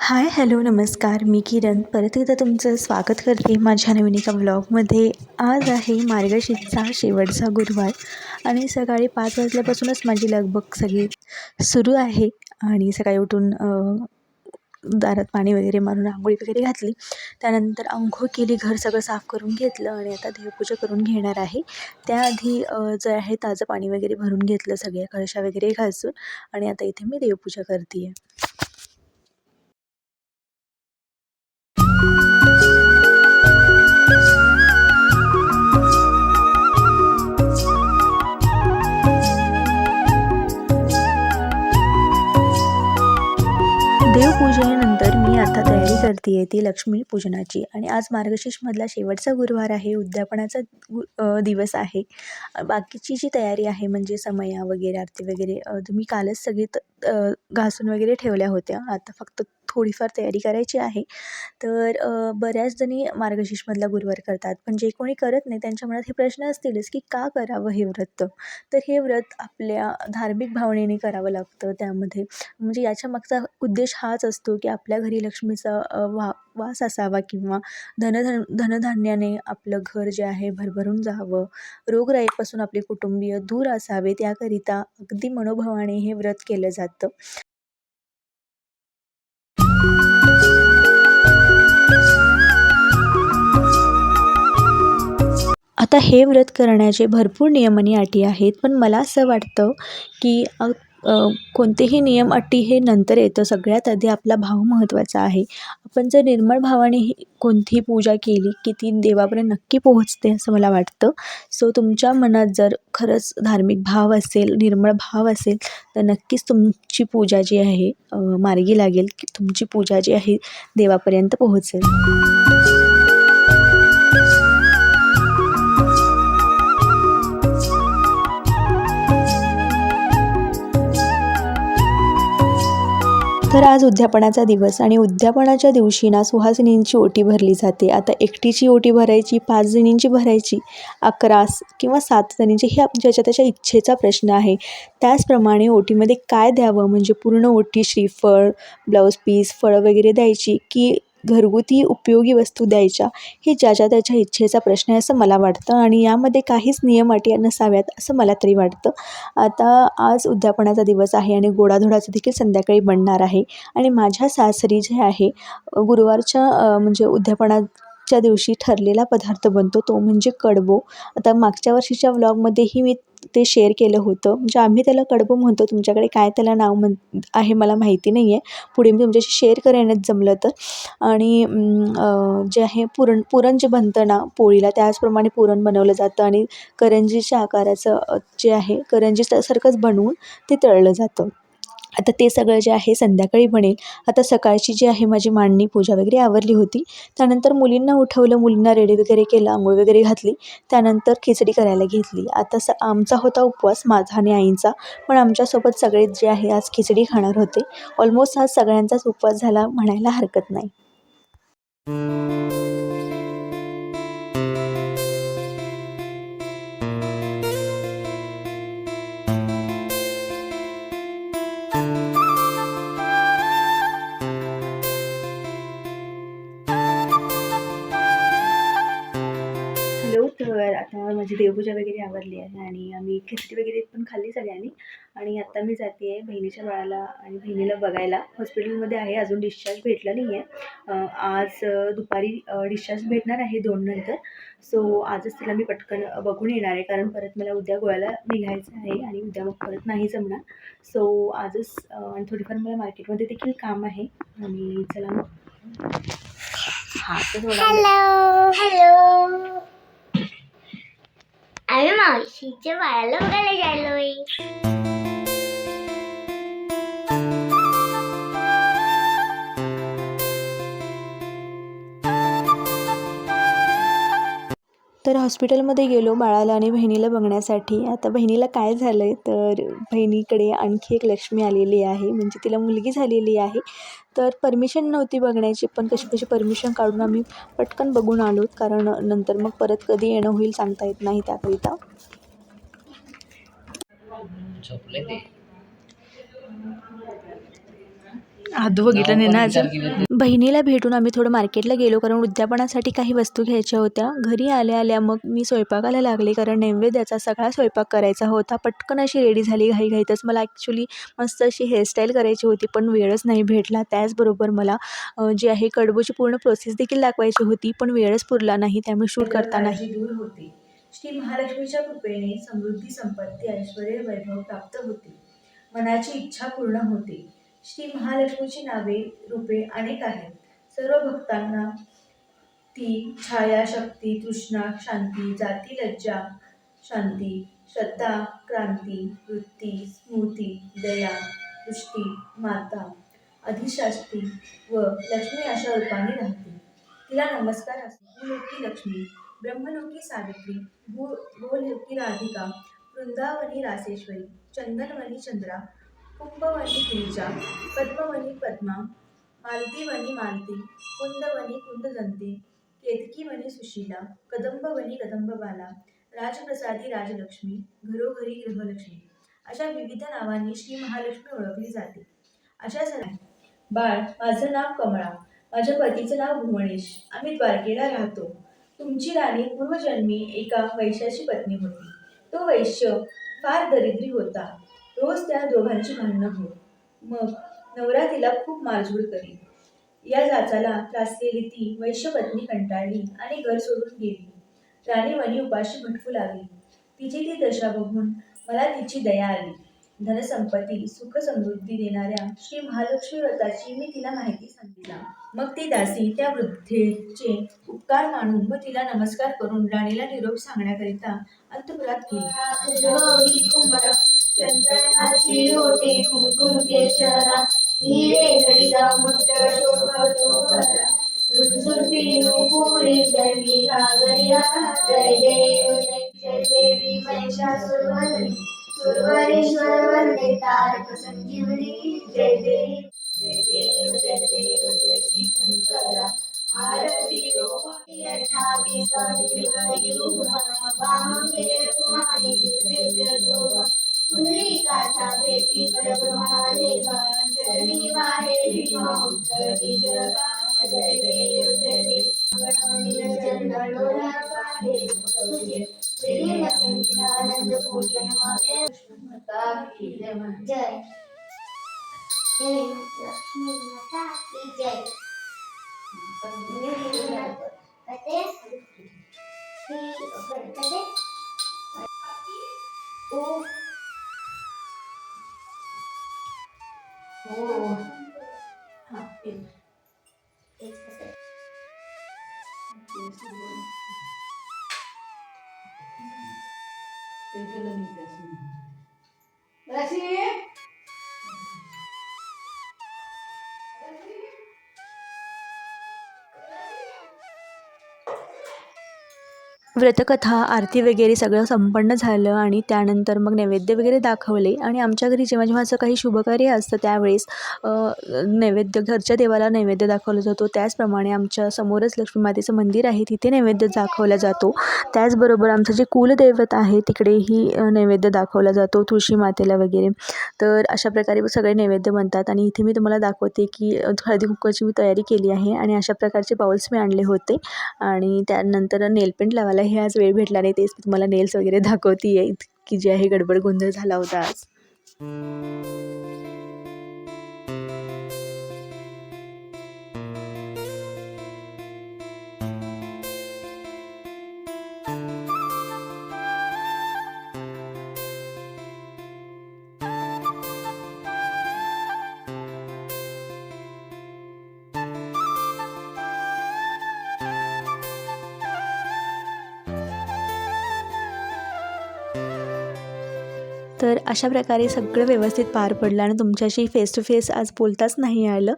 Hi hello नमस्कार. मी किरण. परत एकदा तुमचं स्वागत करते माझ्या नवीन एका व्लॉगमध्ये आज आहे मार्गशीर्षचा शेवटचा गुरुवार आणि सकाळी पाच वाजल्यापासूनच माझी लगबग सगळी सुरू आहे. आणि सकाळी उठून दारात पाणी वगैरे मारून आंघोळी वगैरे घातली. त्यानंतर आंघोळ केली घर सगळं साफ करून घेतलं आणि आता देवपूजा करून घेणार आहे. त्याआधी जे आहे ताजं पाणी वगैरे भरून घेतलं सगळ्या कळशा वगैरे घासून आणि आता इथे मी देवपूजा करते आहे करते आहे ती लक्ष्मी पूजनाची. आणि आज मार्गशीर्षमधला शेवटचा गुरुवार आहे उद्यापनाचा गु दिवस आहे. बाकीची जी तयारी आहे म्हणजे समया वगैरे आरती वगैरे तुम्ही कालच सगळी त घासून वगैरे ठेवल्या होत्या. आता फक्त थोडीफार तयारी करायची आहे. तर बऱ्याचजणी बऱ्याच जणी मार्गशीर्षमधला गुरुवार करतात. पण जे कोणी करत नाही त्यांच्या मनात हे प्रश्न असतीलच की का करावं हे व्रत? तर हे व्रत आपल्या धार्मिक भावनेने करावं लागतं त्यामध्ये. म्हणजे याच्या मागचा उद्देश हाच असतो की आपल्या घरी लक्ष्मीचा वा वास असावा किंवा धनधन धनधान्याने आपलं घर जे आहे भरभरून जावं. रोगराईपासून आपले कुटुंबीय दूर असावेत याकरिता अगदी मनोभावाने हे व्रत केलं जातं. आता हे व्रत करण्याचे भरपूर नियम आणि अटी आहेत पण मला असं वाटतं की कोणतेही नियम अटी हे नंतर येतं. सगळ्यात आधी आपला भाव महत्त्वाचा आहे. आपण जर निर्मळ भावाने ही कोणतीही पूजा केली की ती देवापर्यंत नक्की पोहोचते असं मला वाटतं. सो तुमच्या मनात जर खरंच धार्मिक भाव असेल निर्मळ भाव असेल तर नक्कीच तुमची पूजा जी आहे मार्गी लागेल की तुमची पूजा जी आहे देवापर्यंत पोहोचेल. तर आज उद्यापनाचा दिवस आणि उद्यापनाच्या दिवशी ना सुहासिनींची ओटी भरली जाते. आता एकटीची ओटी भरायची पाच जणींची भरायची अकरा किंवा सात जणींची हे ज्याच्या त्याच्या इच्छेचा प्रश्न आहे. त्याचप्रमाणे ओटीमध्ये काय द्यावं? म्हणजे पूर्ण ओटी श्रीफळ ब्लाऊज पीस फळं वगैरे द्यायची की घरगुती उपयोगी वस्तू द्यायच्या हे ज्याच्या त्याच्या इच्छेचा प्रश्न आहे असं मला वाटतं आणि यामध्ये काहीच नियम अटी नसाव्यात असं मला तरी वाटतं. आता आज उद्यापनाचा दिवस आहे आणि गोडाधोडाचं देखील संध्याकाळी बनणार आहे आणि माझ्या सासरी जे आहे गुरुवारच्या म्हणजे उद्यापना मागच्या दिवशी ठरलेला पदार्थ बनतो तो म्हणजे कडबो. आता मागच्या वर्षीच्या व्लॉगमध्येही मी ते शेअर केलं होतं. म्हणजे आम्ही त्याला कडबो म्हणतो. तुमच्याकडे काय त्याला नाव म्हण आहे मला माहिती नाही आहे पुढे मी तुमच्याशी शेअर करेनच जमलं तर. आणि जे आहे पुरण पुरण जे बनतं ना पोळीला त्याचप्रमाणे पुरण बनवलं जातं आणि करंजीच्या आकाराचं जे आहे करंजीसारखंच बनवून ते तळलं जातं. आता ते सगळं जे आहे संध्याकाळी बनेल आता सकाळची जी आहे माझी मांडणी पूजा वगैरे आवरली होती. त्यानंतर मुलींना उठवलं मुलींना रेडी वगैरे केलं आंघोळ वगैरे घातली. त्यानंतर खिचडी करायला घेतली. आता स आमचा होता उपवास माझा आणि आईंचा. पण आमच्यासोबत सगळे जे आहे आज खिचडी खाणार होते. ऑलमोस्ट आज सगळ्यांचाच उपवास झाला म्हणायला हरकत नाही. तर आता माझी देवपूजा वगैरे आवरली आहे आणि आम्ही खिचडी वगैरे पण खाल्ली सगळ्यांनी. आणि आता मी जाते आहे बहिणीच्या बाळाला आणि बहिणीला बघायला. हॉस्पिटलमध्ये आहे अजून डिस्चार्ज भेटला नाही आहे आज दुपारी डिस्चार्ज भेटणार आहे दोन नंतर. सो आजच तिला मी पटकन बघून येणार आहे. कारण परत मला उद्या गोव्याला निघायचं आहे आणि उद्या मग परत नाही जमणार. सो आजच आणि थोडीफार मला मार्केटमध्ये देखील काम आहे. आणि चला मग. हां तर हॅलो हॅलो आम्ही मावशीच्या बाळाला बघायला तर हॉस्पिटलमध्ये गेलो बाळाला आणि बहिणीला बघण्यासाठी. आता बहिणीला काय झालं आहे तर बहिणीकडे आणखी एक लक्ष्मी आलेली आहे. म्हणजे तिला मुलगी झालेली आहे. तर परमिशन नव्हती बघण्याची पण कशी कशी परमिशन काढून आम्ही पटकन बघून आलो. कारण नंतर मग परत कधी येणं होईल सांगता येत नाही त्याकरिता. झोपले ते? आधू बघितलं नाही ना अजून बहिणीला भेटून आम्ही थोडं मार्केटला गेलो कारण उद्यापनासाठी काही वस्तू घ्यायच्या होत्या. घरी आल्या आल्या मग मी स्वयंपाकाला लागले कारण नैवेद्याचा सगळा स्वयंपाक करायचा होता. पटकन अशी रेडी झाली घाईघाईतच. मला ॲक्च्युली मस्त अशी हेअरस्टाईल करायची होती पण वेळच नाही भेटला. त्याचबरोबर मला जी आहे कडबूची पूर्ण प्रोसेस देखील दाखवायची होती पण वेळच पुरला नाही. त्यामुळे शूट करताना दूर होते. श्री महालक्ष्मीच्या कृपेने समृद्धी संपत्ती ऐश्वर वैभव प्राप्त होते. मनाची इच्छा पूर्ण होते. श्री महालक्ष्मीची नावे रूपे अनेक आहेत. सर्व भक्तांना ती छाया शक्ती तृष्णा शांती जाती लज्जा शांती श्रद्धा क्रांती वृत्ती स्मृती दया दृष्टी माता अधिशास्ती व लक्ष्मी अशा रूपाने राहते. तिला नमस्कार असतो भूलोकी लक्ष्मी ब्रह्मलोकी सावित्री भू भूलोकी राधिका वृंदावनी रासेश्वरी चंदनवनी चंद्रा कुंभवनी गिरिजा पद्मवनी पद्मा मालतीवनी मालती कुंदवनी कुंददंती केतकीवनी सुशीला कदंबवनी कदंबबाला राजप्रसादी राजलक्ष्मी घरोघरी गृहलक्ष्मी अशा विविध नावांनी श्री महालक्ष्मी ओळखली जाते. अशा सर्व बाळ माझं नाव कमळा माझ्या पतीचं नाव भुवनेश आम्ही द्वारकेला राहतो. तुमची राणी पूर्वजन्मी एका वैश्याची पत्नी होती. तो वैश्य फार दरिद्री होता. रोज त्या दोघांची भांडणं होत मग नवरा तिला खूप मारझोड करी या जाचाला त्रासलेली ती वैश्यपत्नी कंटाळली आणि घर सोडून गेली. राणी वणी उपाशी भटकू लागली. तिची ती दशा बघून मला तिची दया आली. धनसंपत्ती सुख समृद्धी देणाऱ्या श्री महालक्ष्मी व्रताची मी तिला माहिती सांगितला. मग ती दासी त्या वृद्धेचे उपकार मानून व तिला नमस्कार करून राणीला निरोप सांगण्याकरिता अंतपुरात गेली. चंद्रनाची रोटी कुंकुम केशरा हिरे घडीला मुद्र शोभरा रुंजुटी नुपुरी जनी घागरिया जय देव जय जय देवी महिषासुरवदनी सुरवरेश्वर वंदे तारक संजीवनी, जय देव। जय देव जय देव, जय श्री शंकरा। आरती गोपाळी अठ्ठावीस वामदेव कुमारी दिव्य शोभा। पुंडलिकाचा भेटी परब्रह्मादेवा चरणी वाहेरी उत्तरी जगा जय. देव जय देव चंद्र डोळा पाहे तुझे प्रिय लक्ष्मी आनंद पूजन माते जय जय लक्ष्मी माता की जय कते कते ओ हो हा एक एक कते व्रतकथा आरती वगैरे सगळं संपन्न झालं आणि त्यानंतर मग नैवेद्य वगैरे दाखवले. आणि आमच्या घरी जेव्हा जेव्हा असं काही शुभकार्य असतं त्यावेळेस नैवेद्य घरच्या देवाला नैवेद्य दाखवला जातो. त्याचप्रमाणे आमच्या समोरच लक्ष्मी मातेचं मंदिर आहे तिथे नैवेद्य दाखवला जातो. त्याचबरोबर आमचं जे कुलदैवत आहे तिकडेही नैवेद्य दाखवला जातो तुळशी मातेला वगैरे. तर अशा प्रकारे सगळे नैवेद्य बनतात आणि इथे मी तुम्हाला दाखवते की हळदी कुंकवाची मी तयारी केली आहे आणि अशा प्रकारचे बाउल्स मी आणले होते. आणि त्यानंतर नेलपेंट लावायला हे आज वेळ भेटला नाही तेच तुम्हाला नेल्स वगैरे दाखवते आहे की जे आहे गडबड गोंधळ झाला होता आज. तर अशा प्रकारे सगळं व्यवस्थित पार पडलं आणि तुमच्याशी फेस टू फेस आज बोलताच नाही आलं.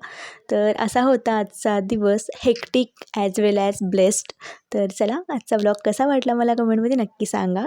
तर असा होता आजचा दिवस hectic as well as blessed तर चला आजचा ब्लॉग कसा वाटला मला कमेंटमध्ये नक्की सांगा.